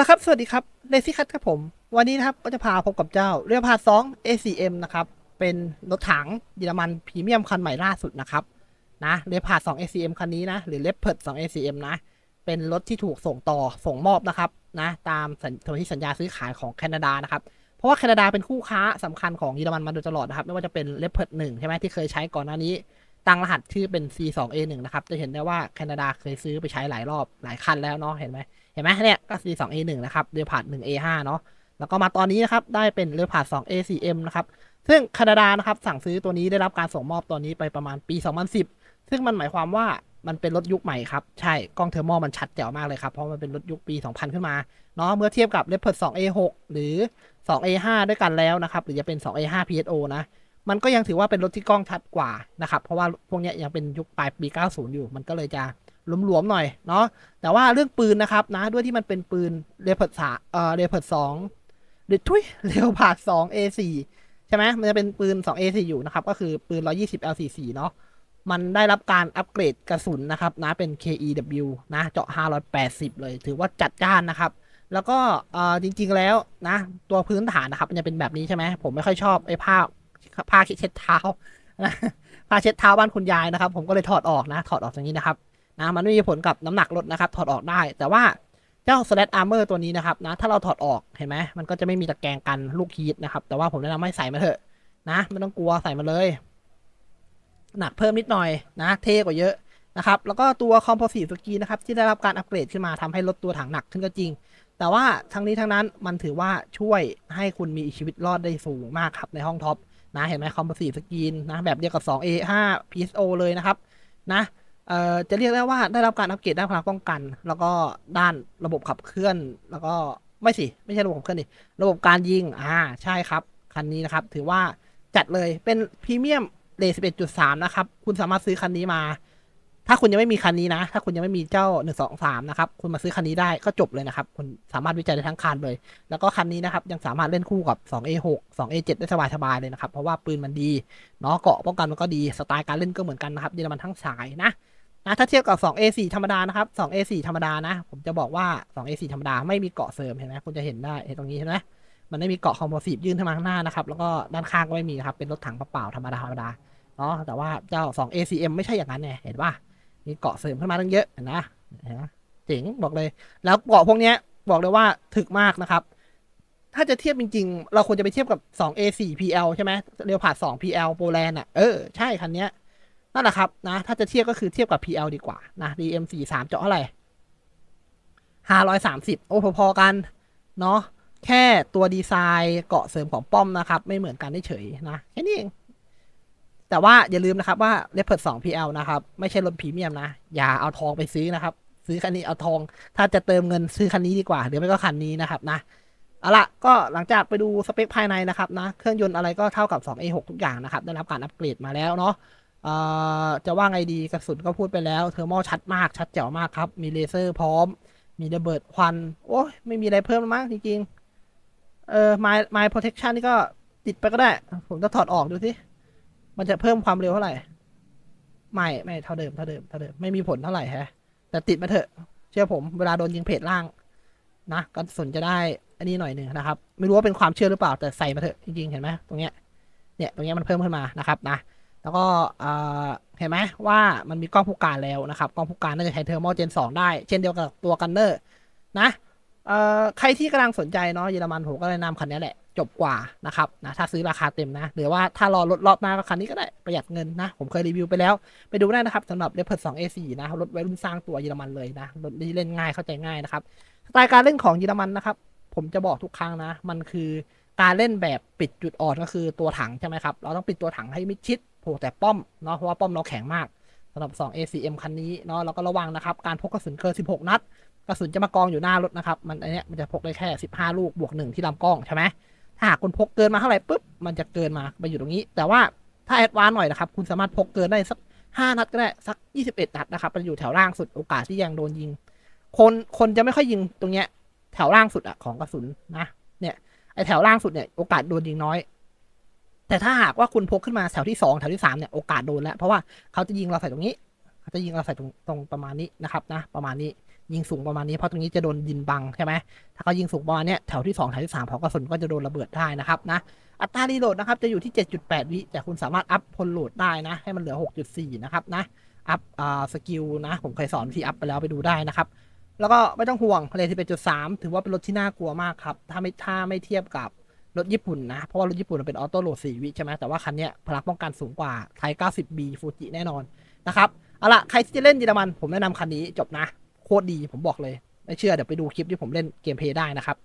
ละครับ สวัสดีครับเลซี่คัทครับผม วันนี้นะครับก็จะพาพบกับเจ้าเรือพาสอง ACM นะครับ เป็นรถถังเยอรมันพรีเมียมคันใหม่ล่าสุดนะครับ นะเรือพาสอง ACM คันนี้นะ หรือเลปเพิร์ดสอง ACM นะ เป็นรถที่ถูกส่งต่อส่งมอบนะครับ นะ ตามสัญสนธิสัญญาซื้อขายของแคนาดานะครับ เพราะว่าแคนาดาเป็นคู่ค้าสำคัญของเยอรมันมาโดยตลอดนะครับ ไม่ว่าจะเป็นเลปเพิร์ดหนึ่งใช่ไหมที่เคยใช้ก่อนหน้านี้ ตั้งรหัสชื่อเป็น C2A1 นะครับ จะเห็นได้ว่าแคนาดาเคยซื้อไปใช้หลายรอบหลายคันแล้วเนาะ เห็นไหม เห็นไหมเนี่ยก็ C2A1 นะครับเรือผ่าน 1A5 เนาะแล้วก็มาตอนนี้นะครับได้เป็นเรือผ่าน 2ACM นะครับซึ่งแคนาดานะครับสั่งซื้อตัวนี้ได้รับการส่งมอบตัวนี้ไปประมาณปี 2010 ซึ่งมันหมายความว่ามันเป็นรถยุคใหม่ครับ ใช่กล้องเทอร์โมมันชัดแจ๋วมากเลยครับ เพราะมันเป็นรถยุคปี 2000 ขึ้นมาเนาะเมื่อเทียบกับ Leopard 2A6 หรือ 2A5 ด้วยกันแล้วนะครับ หรือจะเป็น 2A5 PSO นะมันก็ยังถือว่าเป็นรถที่กล้องชัดกว่านะครับ เพราะว่าพวกนี้ยยังเป็นยุคปลายปี 90 อยู่ มันก็เลยจะ หลวมๆหน่อยเนาะแต่ว่าเรื่องปืนนะครับนะด้วยที่มันเป็นปืนเรเพิร์ดสาเอ่อเรเพิร์ดสองหรือทุยเรวพาดสอง A4 ใช่ไหมมันจะเป็นปืน2 A4 อยู่นะครับ ก็คือปืน 120 L44 เนาะมันได้รับการอัปเกรดกระสุนนะครับนะเป็น KEW นะเจาะ 580 เลยถือว่าจัดจ้านนะครับแล้วก็เอ่อจริงๆแล้วนะ ตัวพื้นฐานนะครับ มันจะเป็นแบบนี้ใช่ไหมผมไม่ค่อยชอบไอ้ผ้าผ้าเช็ดเท้านะผ้าเช็ดเท้าบ้านคุณยายนะครับ ผมก็เลยถอดออกนะ ถอดออกอย่างนี้นะครับ นะมันไม่มีผลกับน้ำหนักรถนะครับ ถอดออกได้ แต่ว่าเจ้า s l a t Armor ตัวนี้นะครับนะถ้าเราถอดออกเห็นไหมมันก็จะไม่มีตะแกรงกันลูกฮีทนะครับ แต่ว่าผมแนะนำให้ใส่มาเถอะนะไม่ต้องกลัวใส่มาเลย หนักเพิ่มนิดหน่อยนะ เท่กว่าเยอะนะครับ แล้วก็ตัว Composite Ski นะครับที่ได้รับการอัปเกรดขึ้นมาทำให้ลดตัวถังหนักขึ้นก็จริง แต่ว่าทั้งนี้ทั้งนั้นมันถือว่าช่วยให้คุณมีชีวิตรอดได้สูงมากครับในห้องท็อปนะเห็นไหม Composite Ski นะแบบเดียวกับ 2A5 PSO เลยนะครับนะ เอ่อจะเรียกได้ว่าได้รับการอัปเกรดด้านพลังป้องกัน แล้วก็ด้านระบบขับเคลื่อน แล้วก็ไม่สิไม่ใช่ระบบขับเคลื่อนดิระบบการยิงอ่าใช่ครับ คันนี้นะครับ ถือว่าจัดเลยเป็นพรีเมียมเลส11.3นะครับ คุณสามารถซื้อคันนี้มา ถ้าคุณยังไม่มีคันนี้นะ ถ้าคุณยังไม่มีเจ้า123นะครับ คุณมาซื้อคันนี้ได้ก็จบเลยนะครับ คุณสามารถวิจัยได้ทั้งคันเลย แล้วก็คันนี้นะครับ ยังสามารถเล่นคู่กับ 2A6 2A7 ได้สบายๆเลยนะครับ เพราะว่าปืนมันดี เนาะเกาะป้องกันมันก็ดี สไตล์การเล่นก็เหมือนกันนะครับ เยอรมันทั้งสายนะ นะถ้าเทียบกับ 2A4 ธรรมดานะครับ 2A4 ธรรมดานะ ผมจะบอกว่า 2A4 ธรรมดาไม่มีเกาะเสริมเห็นไหมคุณจะเห็นได้เห็นตรงนี้เห็นไหมมันไม่มีเกาะคอมโพสิตยื่นขึ้นมาข้างหน้านะครับ แล้วก็ด้านข้างก็ไม่มีครับ เป็นรถถังเปล่าธรรมดาธรรมดาเนาะ แต่ว่าเจ้า 2ACM ไม่ใช่อย่างนั้นไงเห็นป่ะ มีเกาะเสริมขึ้นมาตั้งเยอะเห็นนะเห็นไหมเจ๋งบอกเลย แล้วเกาะพวกเนี้ยบอกเลยว่าถึกมากนะครับ ถ้าจะเทียบจริงๆ เราควรจะไปเทียบกับ 2A4 PL ใช่ไหมเรียวผ่าน2 PL โปแลนด์อะ เออ ใช่คันเนี้ย นั่นแหละครับนะถ้าจะเทียบก็คือเทียบกับ PL ดีกว่านะ DM 4 3 เจาะเท่าไหร่ห้าร้อยสามสิบโอ้พอๆกันเนาะแค่ตัวดีไซน์เกาะเสริมของป้อมนะครับ ไม่เหมือนกันเฉยนะแค่นี้เอง แต่ว่าอย่าลืมนะครับว่า l e p a r d 2 PL นะครับ ไม่ใช่รถพรีเมียมนะ อย่าเอาทองไปซื้อนะครับ ซื้อคันนี้เอาทอง ถ้าจะเติมเงินซื้อคันนี้ดีกว่าหรือไม่ก็คันนี้นะครับนะเอาละก็หลังจากไปดูสเปคภายในนะครับนะ เครื่องยนต์อะไรก็เท่ากับ 2A6 ทุกอย่างนะครับ ได้รับการอัปเกรดมาแล้วเนาะ จะว่าไงดีกระสุนก็พูดไปแล้วเทอร์โมชัดมากชัดแจ๋วมากครับ มีเลเซอร์พร้อม มีระเบิดควัน โอ้ยไม่มีอะไรเพิ่มมั้งจริงๆเออ my my protection นี่ก็ติดไปก็ได้ ผมจะถอดออกดูสิ มันจะเพิ่มความเร็วเท่าไหร่ ไม่ ไม่เท่าเดิมเท่าเดิมเท่าเดิมไม่มีผลเท่าไหร่แฮะ แต่ติดมาเถอะ เชื่อผมเวลาโดนยิงเพจล่างนะกระสุนจะได้อันนี้หน่อยหนึ่งนะครับ ไม่รู้ว่าเป็นความเชื่อหรือเปล่าแต่ใส่มาเถอะจริงๆเห็นไหมตรงเนี้ยเนี่ยตรงเนี้ยมันเพิ่มขึ้นมานะครับนะ แล้วก็เห็นไหมว่ามันมีกล้องผู้การแล้วนะครับ กล้องผู้การน่าจะใช้เทอร์โมเจน 2 ได้ เช่นเดียวกับตัวกันเนอร์นะใครที่กำลังสนใจเนาะเยอรมันผมก็แนะนำคันนี้แหละ จบกว่านะครับนะถ้าซื้อราคาเต็มนะ หรือว่าถ้ารอลดรอบหน้าก็คันนี้ก็ได้ประหยัดเงินนะ ผมเคยรีวิวไปแล้ว ไปดูได้นะครับสำหรับ Leopard 2 A4 นะรถวัยรุ่นสร้างตัวเยอรมันเลยนะรถที่เล่นง่ายเข้าใจง่ายนะครับสไตล์การเล่นของเยอรมันนะครับ ผมจะบอกทุกครั้งนะ มันคือการเล่นแบบปิดจุดอ่อนก็คือตัวถังใช่ไหมครับ เราต้องปิดตัวถังให้มิดชิด ผล่แต่ป้อมเนาะเพราะว่าป้อมเราแข็งมากสำหรับ 2 ACM คันนี้เนาะเราก็ระวังนะครับ การพกกระสุนเกิน 16 นัด กระสุนจะมากองอยู่หน้ารถนะครับ มันอันเนี้ยมันจะพกได้แค่ 15 ลูกบวกหนึ่งที่ลำกล้องใช่ไหมถ้าหากคุณพกเกินมาเท่าไหร่ปุ๊บมันจะเกินมาไปอยู่ตรงนี้ แต่ว่าถ้าแอดวานหน่อยนะครับ คุณสามารถพกเกินได้สัก 5 นัดก็ได้สัก 21 นัดนะครับมันอยู่แถวล่างสุดโอกาสที่ยังโดนยิง คนคนจะไม่ค่อยยิงตรงเนี้ยแถวล่างสุดอะของกระสุนนะเนี่ยไอแถวล่างสุดเนี่ยโอกาสโดนยิงน้อย แต่ถ้าหากว่าคุณพกขึ้นมาแถวที่สองแถวที่สามเนี่ยโอกาสโดนแล้ว เพราะว่าเขาจะยิงเราใส่ตรงนี้เขาจะยิงเราใส่ตรงตรงประมาณนี้นะครับนะประมาณนี้ยิงสูงประมาณนี้เพราะตรงนี้จะโดนดินบังใช่ไหมถ้าเขายิงสูงประมาณเนี้ยแถวที่2แถวที่3พอกระสุนก็จะโดนระเบิดได้นะครับนะอัตรารีโหลดนะครับจะอยู่ที่ 7.8 วิแต่คุณสามารถอัพพลโหลดได้นะ ให้มันเหลือ 6.4 นะครับนะอัพอ่าสกิลนะ ผมเคยสอนวิธีอัพไปแล้วไปดูได้นะครับ แล้วก็ไม่ต้องห่วงเลท11.3 ถือว่าเป็นรถที่น่ากลัวมากครับ ถ้าไม่ถ้าไม่เทียบกับ รถญี่ปุ่นนะ เพราะว่ารถญี่ปุ่นมันเป็นออโต้โหลดสี่วิใช่ไหมแต่ว่าคันเนี้ยพลังป้องกันสูงกว่าไทย 90B ฟูจิแน่นอนนะครับเอาละใครที่จะเล่นเยอรมัน ผมแนะนำคันนี้จบนะ โคตรดีผมบอกเลย ไม่เชื่อเดี๋ยวไปดูคลิปที่ผมเล่นเกมเพย์ได้นะครับ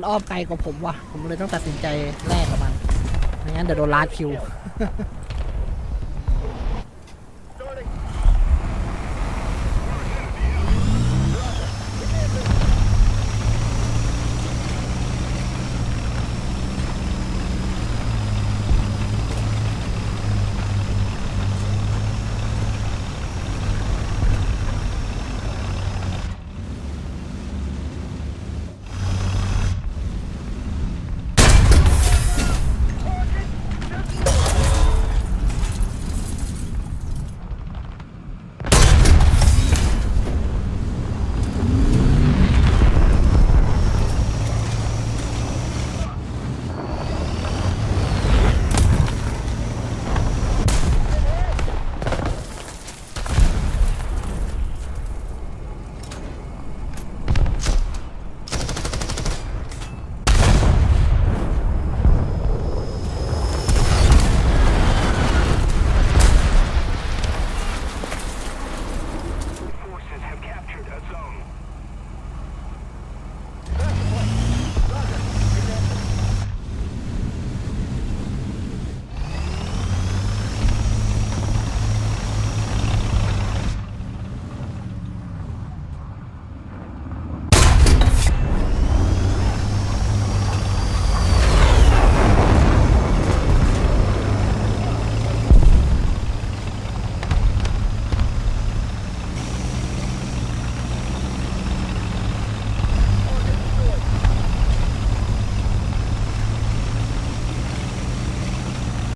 มันอ้อมไกลกว่าผมว่ะ ผมเลยต้องตัดสินใจแลกกับมัน ไม่งั้นเดี๋ยวโดนลาดคิว